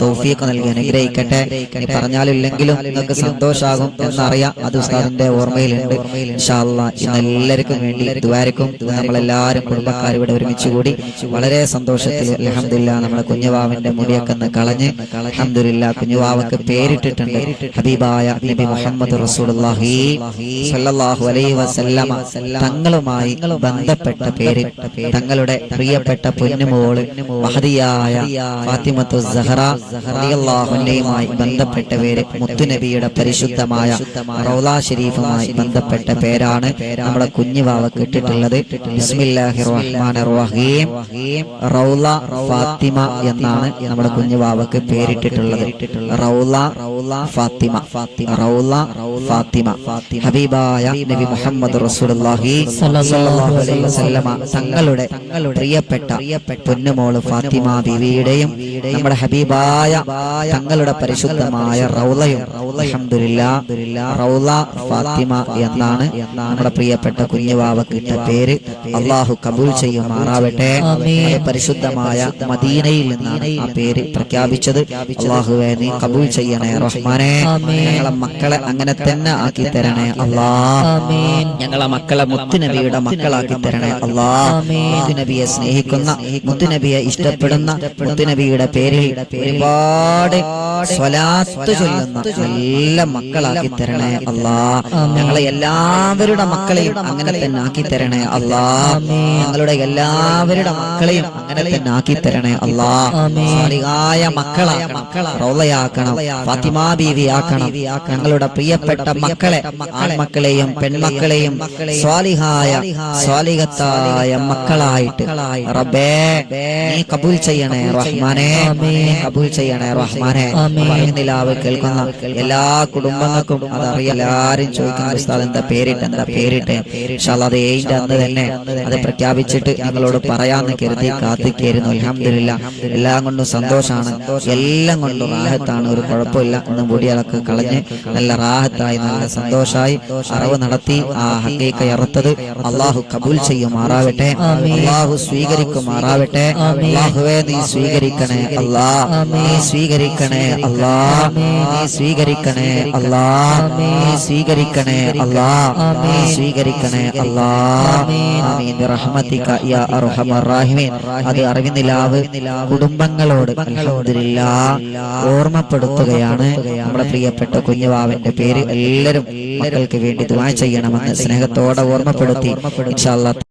തൗഫീഖ് നൽകി അനുഗ്രഹിക്കട്ടെ. പറഞ്ഞാലില്ലെങ്കിലും നിങ്ങൾക്ക് സന്തോഷാകും എന്നറിയാം. അത് ഉസ്താദിന്റെ ഓർമ്മയിലുണ്ട്. എല്ലാവർക്കും വേണ്ടി ദ്വാരക്കും നമ്മളെല്ലാവരും കുടുംബക്കാർ ഇവിടെ ഒരുമിച്ച് കൂടി വളരെ സന്തോഷത്തിൽ അലഹമില്ല നമ്മുടെ കുഞ്ഞുവാവിന്റെ മുടിയൊക്കെ ഒന്ന് കളഞ്ഞ് അലഹമില്ല കുഞ്ഞുവാവക്ക് പേരിട്ടിട്ടുണ്ട്. ഹബീബായ നബി മുഹമ്മദ് വസല്ലമ തങ്ങളുമായി ബന്ധപ്പെട്ട പേര്. തങ്ങളുടെ പ്രിയപ്പെട്ട പൊന്നുമോൾ മഹതിയായ ഫാത്തിമത്തു സഹറ റളിയല്ലാഹുവിനെയുമായി ബന്ധപ്പെട്ട പേര് മുത്തുനബിയുടെ പരിശുദ്ധമായ റൗല ഷരീഫുമായി ബന്ധപ്പെട്ട പേരാണ് നമ്മുടെ കുഞ്ഞുവാവക്ക് കിട്ടിട്ടുള്ളത്. ബിസ്മില്ലാഹിർ റഹ്മാനിർ റഹീം. റൗല ഫാത്തിമ എന്നാണ് നമ്മുടെ കുഞ്ഞുവാവക്ക് പേരിട്ടിട്ടുള്ളത്. റൗല ഫാത്തിമ. റൗല ഫാത്തിമ. ഹബീബായ നബി മുഹമ്മദ് റസൂലുള്ളാഹി സ്വല്ലല്ലാഹു അലൈഹി വസല്ലമ തങ്ങളുടെ പ്രിയപ്പെട്ട പൊന്നുമോൾ ഫാത്തിമ ബീവിയുടെയും നമ്മുടെ ഹബീബായ തങ്ങളുടെ പരിശുദ്ധമായ റൗലയും റൗല ഫാത്തിമ എന്നാണ് നമ്മുടെ പ്രിയപ്പെട്ട കുഞ്ഞുവാവക്ക് ഇട്ട പേര്. അള്ളാഹു കബൂൽ ചെയ്യുമാറാവട്ടെ. പരിശുദ്ധമായ മദീനയിൽ നിന്നാണ് ആ പേര് പ്രഖ്യാപിച്ചത്. അള്ളാഹുവെ നീ കബൂൽ ചെയ്യണേ റഹ്മാനെ. ഞങ്ങളെ മക്കളെ അങ്ങനെ തന്നെ ആക്കി തരണേ അള്ളാ. ഞങ്ങളെ മക്കളെ മുത്തുനബിയുടെ മക്കളാക്കി തരണേ അള്ളാ. മുത്തുനബിയെ സ്നേഹിക്കുന്ന മുത്തുനബിയെ ഇഷ്ടപ്പെടുന്ന മുത്തുനബിയുടെ പേരിൽ ഒരുപാട് സ്വലാത്ത് ചൊല്ലുന്ന നല്ല മക്കളാക്കി തരണേ അല്ലാ. ഞങ്ങളെ എല്ലാവരുടെ മക്കളെയും അങ്ങനെ തന്നെ ആക്കി തരണേ അല്ലാ. ഞങ്ങളുടെ എല്ലാവരുടെ മക്കളെയും അങ്ങനെ തന്നെ ആക്കി തരണേ അല്ലാ. സാലിഹായ മക്കളാക്കണം റൗളയാക്കണം ഫാത്തിമാ ബീവി ആക്കണം. ഞങ്ങളുടെ പ്രിയപ്പെട്ട മക്കളെ ആൺമക്കളെയും പെൺമക്കളെയും സ്വാലിഹായ സ്വാലിഹത്തായ മക്കളായിട്ട് റബേ നീ കബൂൽ ചെയ്യണേ റഹ്മാനെ കബൂൽ ചെയ്യണേ റഹ്മാനെ. നിലാവ് കേൾക്കുന്ന എല്ലാ കുടുംബങ്ങൾക്കും അതറിയ എല്ലാരും ചോദിക്കുന്ന ഉസ്താദ് എന്താ പേരിട്ട് എന്താ പേരിട്ട്? അത് ഏഴിന്റെ അന്ന് തന്നെ അത് പ്രഖ്യാപിച്ചിട്ട് ഞങ്ങളോട് പറയാന്ന് കരുതി കാത്തിക്കായിരുന്നു അലഹമില്ല എല്ലാം കൊണ്ടും സന്തോഷമാണ് എല്ലാം കൊണ്ടും റാഹത്താണ്. ഒരു കുഴപ്പമില്ല. ഇന്ന് മുടിയളക്ക് കളഞ്ഞ് നല്ല റാഹത്തായി നല്ല സന്തോഷമായി അറിവ് നടത്തി ആ ഹക്കൈക്ക ഇറത്തത് അള്ളാഹു കബൂൽ ചെയ്യുമാറാവട്ടെ. അള്ളാഹു സ്വീകരിക്കുമാറാവട്ടെ. അള്ളാഹുവേ നീ സ്വീകരിക്കണേ. അല്ലാ. നീ സ്വീകരിക്കണേ അല്ലാ. നീ സ്വീകരിക്കണേ അല്ലാ. നീ സ്വീകരിക്കണേ അല്ലാ. നീ സ്വീകരിക്കണേ അല്ലാ. ആമീൻ. റഹ്മത്തിക യാ അർഹമർ റഹീമീൻ. അത് അറിവിനിലാവ് കുടുംബങ്ങളോട് അൽഹംദുലില്ലാ ഓർമ്മപ്പെടുത്തുകയാണ് നമ്മുടെ പ്രിയപ്പെട്ട കുഞ്ഞുവാവിന്റെ പേര്. എല്ലാവരും മക്കൾക്ക് വേണ്ടി ദുആ ചെയ്യണമെന്ന് സ്നേഹത്തോടെ ഓർമ്മപ്പെടുത്തി. ഇൻഷാ അല്ലാ